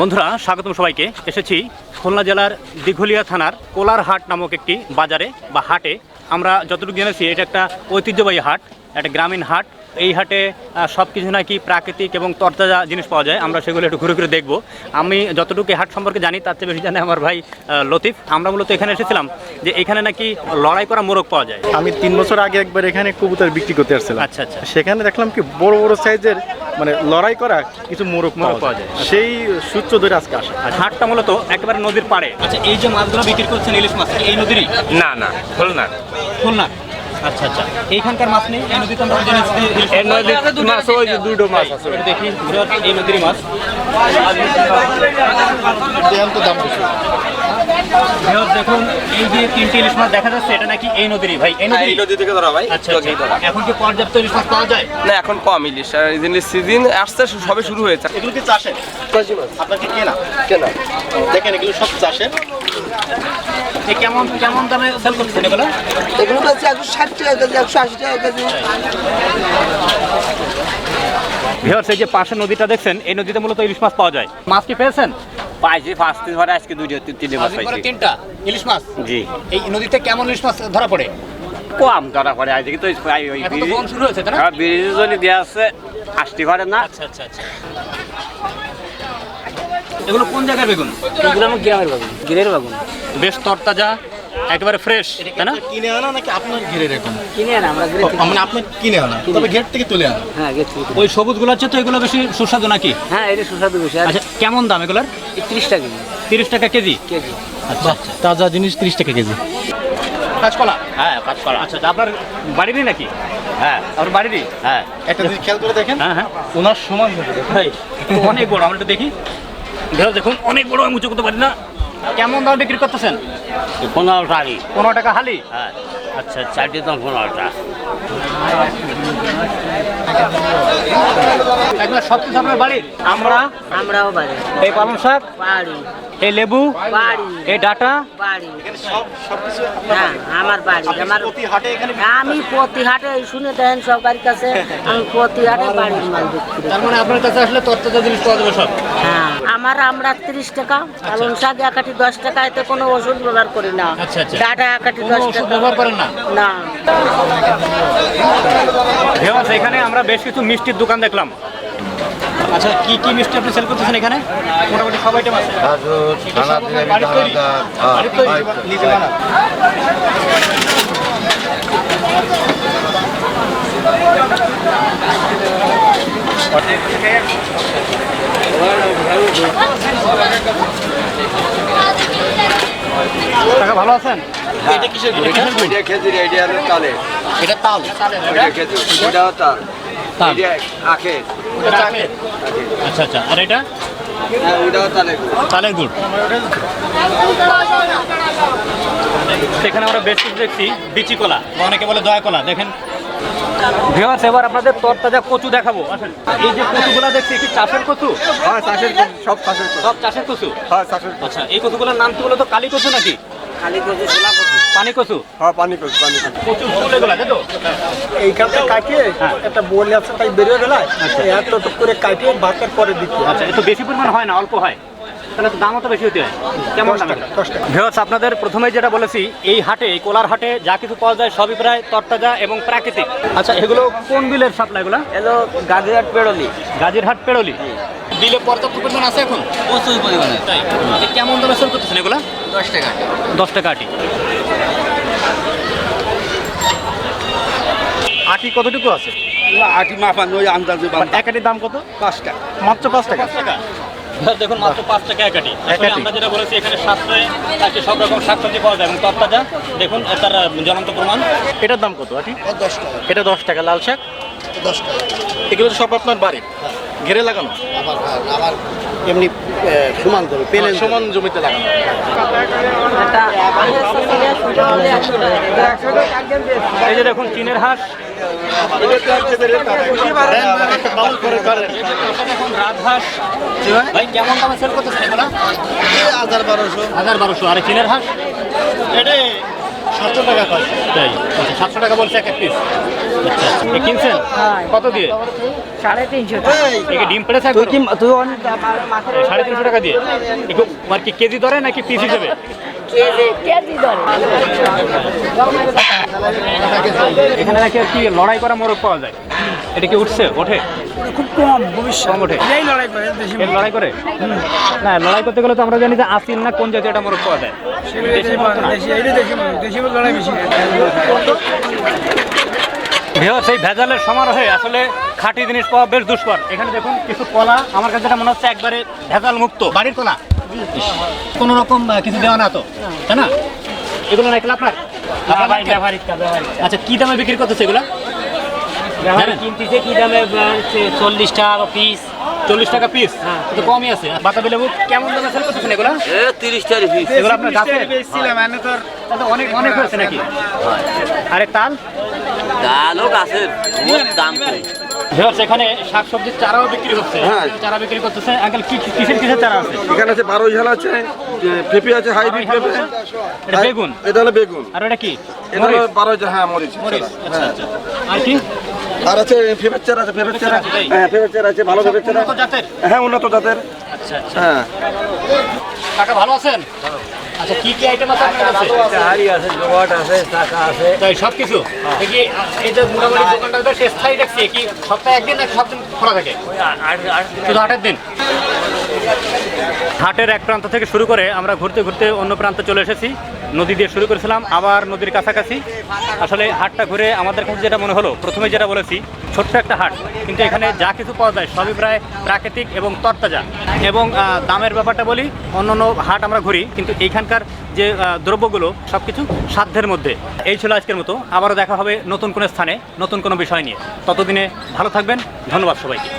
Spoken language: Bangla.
বন্ধুরা স্বাগতম সবাইকে। এসেছি খুলনা জেলার দিঘলিয়া থানার কোলারহাট নামক একটি বাজারে বা হাটে। আমরা যতটুকু জেনেছি এটা একটা ঐতিহ্যবাহী হাট একটা গ্রামীণ হাট। এই হাটে সব কিছু নাকি প্রাকৃতিক এবং তরতাজা জিনিস পাওয়া যায়। আমরা সেগুলো একটু ঘুরে ঘুরে দেখব। আমি যতটুকু হাট সম্পর্কে জানি তার চেয়ে বেশি জানে আমার ভাই লতিফ। আমরা মূলত এখানে এসেছিলাম যে এখানে নাকি লড়াই করা মোরগ পাওয়া যায়। আমি তিন বছর আগে একবার এখানে কবুতর বিক্রি করতে আসছিলাম। আচ্ছা আচ্ছা। সেখানে দেখলাম কি বড় বড় সাইজের মানে লড়াই করা কিছু মোরগ মোরগ পাওয়া যায়। সেই সূত্র ধরে আজকে আসা। আর হাটটা মূলত একেবারে নদীর পাড়ে। আচ্ছা এই যে মাছগুলো বিক্রি করছেন ইলিশ মাছ এই নদীরই? না না খুলনা। খুলনা? আচ্ছা আচ্ছা। এইখানকার মাছ নেই? এই নদীতে আমরা জেনেছি এই নদীর মাছ ওই যে দুটো মাছ আছে। এটা দেখি এই নদীর মাছ। বিরাট দেখুন এই যে তিনটি ইলিশ মাছ দেখা যাচ্ছে এটা নাকি এই নদীরই ভাই? এই নদী নদী থেকে ধরা ভাই আচ্ছা আচ্ছা। এখন কি পর্যাপ্ত ইলিশ মাছ পাওয়া যায়? না এখন কম ইলিশ আর ইলিশ সিজন আসছে সবে শুরু হয়েছে। এগুলো কি চাষের? আপনার কি কেনা? কেনা। দেখেন এগুলো সব চাষের। কেমন কেমন দামে সেল করছেন এগুলো? এগুলো তো হচ্ছে একশো ষাট টাকা কেজি একশো আশি টাকা কেজি। ভিউয়ার্স এই যে পাশে নদীটা দেখছেন এই নদীতে মূলত ইলিশ মাছ পাওয়া যায়। মাছ কি পেয়েছেন? পাইছি ফার্স্ট দিন ধরে আজকে দুইটা তিন- তিনটে মাছ পাইছি। তিনটা ইলিশ মাছ? জি। এই নদীতে কেমন ইলিশ মাছ ধরা পড়ে? কম ধরা পড়ে আজকে তো প্রায় ওই বন শুরু হয়েছে তাই না? হ্যাঁ ব্রিজ জন্য দেওয়া আছে আসতে পারে না। আচ্ছা আচ্ছা আচ্ছা। এগুলো কোন জায়গার বেগুন? এগুলো আমার গ্রামের বাগুন গ্রের বাগুন। বেশ তরতাজা একেবারে ফ্রেশ তাই না? কিনে আনা নাকি আপনার ঘেরে এরকম কিনে আনা আমরা থেকে মানে আপনার কিনে আনা। তবে ঘের থেকে তুলে আনা। হ্যাঁ গেছি ওই সবুজগুলো হচ্ছে তো এগুলো বেশি সুস্বাদু নাকি? হ্যাঁ এটা সুস্বাদু বেশি। আচ্ছা কেমন দাম এগুলোর? ত্রিশ টাকা কেজি। তিরিশ টাকা কেজি? কেজি। আচ্ছা তাজা জিনিস ত্রিশ টাকা কেজি। কাঁচকলা? হ্যাঁ কাঁচকলা। আচ্ছা আচ্ছা, আপনার বাড়িরই নাকি? হ্যাঁ। আপনার বাড়িরই? হ্যাঁ। একটা জিনিস খেয়াল করে দেখেন। হ্যাঁ হ্যাঁ। ওনার সমান হবে। ভাই অনেক বড় আমরা দেখি। দেখো দেখুন অনেক বড় আমি উঁচু করতে পারি না। কেমন দাম বিক্রি করতেছেন? পনেরো টাকি। পনেরো টাকা হালি? হ্যাঁ আচ্ছা আচ্ছা চারটে দাম পনেরোটা একবার সব কিছু আপনার বাড়ির? আমরা আমরাও বাড়ি। এই পালং শাক? বাড়ি। এই লেবু? বাড়ি। এই ডাটা? বাড়ি। সব সবকিছু আপনার হ্যাঁ আমার বাড়ি। আমার প্রতি হাটে এখানে আমি প্রতি হাটে শুনে দেন সরকারের কাছে আমি প্রতি হাটে বাড়ির মাল বিক্রি তার মানে আপনার কাছে আসলে তরতাজা জিনিস পাওয়া যাবে সব? হ্যাঁ আমার আমরা তিরিশ টাকা পালং শাক একাটি দশ টাকা এতে কোনো ওষুধ ব্যবহার করি না। আচ্ছা, আচ্ছা। ডাটা একাটি কোনো দশ টাকা। ব্যবহার করেন না? না। ভিউয়ার্স এখানে আমরা বেশ কিছু মিষ্টির দোকান দেখলাম। আচ্ছা কি কি মিষ্টি আপনি সেল করতেছেন এখানে? মোটামুটি সব আইটেম আছে। এটা সব আপনার বাড়ির তৈরি? বাড়ির তৈরি? নিজে বানা টাকা ভালো আছেন? এটা কিসের গুড়? এটা এটা খেজুর এটা হলো তালে। এটা তাল। এটা খেজুর ওটাও তাল। তাল। এটা আখে এটা চাকের? আচ্ছা আচ্ছা। আর এটা? হ্যাঁ তালে তালের গুড়। সেখানে আমরা বেশ কিছু দেখছি বিচি কলা অনেকে বলে দয়া কলা দেখেন। ভিওয়ার্স এবার আপনাদের তরতাজা কচু দেখাবো। এই যে কচুগুলা দেখছি কি চাষের কচু? হ্যাঁ চাষের সব চাষের সব চাষের কচু? হ্যাঁ চাষের আচ্ছা এই কচুগুলোর নাম কি বলতো কালী কচু নাকি? খালি করছি ছোলা করছি পানি কচু? হ্যাঁ পানি কর পানি কর কচু ফুল এগুলা তাই তো এইখানটা কাটিয়ে একটা বলে আছে তাই বেরিয়ে গেল এত করে কাটিয়ে ভাতের পরে দিচ্ছে আচ্ছা এত বেশি পরিমাণ হয় না অল্প হয়? তাহলে তো দামও তো বেশি হতে হয়। কেমন টাকা আপনাদের প্রথমে যেটা বলেছি এই হাটে এই কোলার হাটে যা কিছু পাওয়া যায় সবই প্রায় তরতাজা এবং প্রাকৃতিক। আচ্ছা এগুলো কোন বিলের সাপ্লাই এগুলো? এলো গাজীরহাট পেড়লি। গাজীরহাট পেরোলি বিলে পর্যাপ্ত পরিমাণ আছে এখন? প্রচুর পরিমাণে। তাই। কেমন দামে সেল করতেছেন এগুলো? দশ টাকা দশ টাকা আটি। আটি কতটুকু আছে? আটি মাপান ওই আন্দাজে এক আটির দাম কত? পাঁচ টাকা। মাত্র পাঁচ টাকা? পাঁচ টাকা। ভিউয়ার্স, দেখুন মাত্র পাঁচ টাকা একাটি আসলে একাটি। আমরা যেটা বলেছি এখানে সাশ্রয়ে আর কি সব রকম শাকসবজি পাওয়া যায়। এবং তরতাজা দেখুন তার জ্বলন্ত প্রমাণ। এটার দাম কত আটি? দশ টাকা। এটা দশ টাকা লাল শাক? দশ টাকা। এগুলো সব আপনার বাড়ির। ঘেরে লাগানো? আবার আবার এমনি সমান করে পেলেন সমান জমিতে লাগানো। এই যে দেখুন চীনের হাঁস। বাউল করে করেন এখন রাজহাঁস। ভাই কেমন দামে সেল করতেছেন এগুলো? হাজার বারোশো। হাজার বারোশো আর চীনের হাঁস? এটা সাতশো টাকা তাই? আচ্ছা সাতশো টাকা বলছে এক এক পিস আচ্ছা এ কিনছেন? কত দিয়ে? সাড়ে তিনশো একে ডিম পেড়ে তুই কি তুই অনেক সাড়ে তিনশো টাকা দিয়ে। একটু কি কেজি ধরে নাকি পিস হিসেবে? এখানে নাকি কি লড়াই করা মোরগ পাওয়া যায়? এটা কি উঠছে? ওঠে? খুব কম ভবিষ্যৎ। কম ওঠে? এই লড়াই করে দেশি লড়াই করে? না লড়াই করতে গেলে তো আমরা জানি যে আসিল না কোন জাতীয় এটা মোরগ পাওয়া যায়। দেশি এই লড়াই বেশি। ভিওর সেই ভেজালের সমারোহে আসলে খাঁটি জিনিস পাওয়া বেশ দুষ্কর। এখানে দেখুন কিছু কলা। আমার কাছে যেটা মনে হচ্ছে একবারে ভেজাল মুক্ত বাড়ির কলা। কোনো রকম কিছু দেওয়া না তো? তাই না? এগুলো নাইকেল আপনার? আপনার আচ্ছা কি দামে বিক্রি করতেছে এগুলো? কিনতেছে কি দামে চল্লিশ টাকা পিস চল্লিশ টাকা পিস তো কমই আছে। বাতাবি লেবু কেমন দামে সেল করতেছেন এগুলো? তিরিশ টাকা পিস এগুলো আপনার অনেক অনেক হয়েছে নাকি? আরে তাল? ডালও গাছের বহুত দাম কম। এখানে শাকসবজির চারাও বিক্রি হচ্ছে। চারা বিক্রি করতেছে। আঙ্কেল কি কিসের কিসের চারা আছে? এখানে আছে বারো ঝাল আছে পেঁপে আছে হাইব্রিড পেঁপে। এটা বেগুন? এটা হলো বেগুন। আর এটা কি? এটা হলো বারো হ্যাঁ মরিচ। মরিচ। আচ্ছা আচ্ছা। আর কি? আর আছে পেঁপের চারা আছে পেঁপের চারা। হ্যাঁ পেঁপের চারা আছে ভালো চারা। উন্নত জাতের? হ্যাঁ উন্নত জাতের। আচ্ছা আচ্ছা। হ্যাঁ। কাকা ভালো আছেন? আচ্ছা কি কি আইটেম আছে? আপনার কাছে? হাড়ি আছে জোগাট আছে টাকা আছে। তাই সব কিছু দেখি এই যে মোটামুটি দোকানটা তো শেষ স্থায়ী দেখছি কি সপ্তাহে একদিন না সব দিন খোলা থাকে? শুধু আটের দিন? হাটের এক প্রান্ত থেকে শুরু করে আমরা ঘুরতে ঘুরতে অন্য প্রান্তে চলে এসেছি। নদী দিয়ে শুরু করেছিলাম, আবার নদীর কাছাকাছি। আসলে হাটটা ঘুরে আমাদের কাছে যেটা মনে হলো, প্রথমে যেটা বলেছি, ছোট্ট একটা হাট। কিন্তু এখানে যা কিছু পাওয়া যায়, সবই প্রায় প্রাকৃতিক এবং তরতাজা। এবং দামের ব্যাপারটা বলি, অন্য অন্য হাট আমরা ঘুরি, কিন্তু এইখানকার যে দ্রব্যগুলো সব কিছু সাধ্যের মধ্যে। এই ছিল আজকের মতো। আবারও দেখা হবে নতুন কোনো স্থানে, নতুন কোনো বিষয় নিয়ে। ততদিনে ভালো থাকবেন। ধন্যবাদ সবাইকে।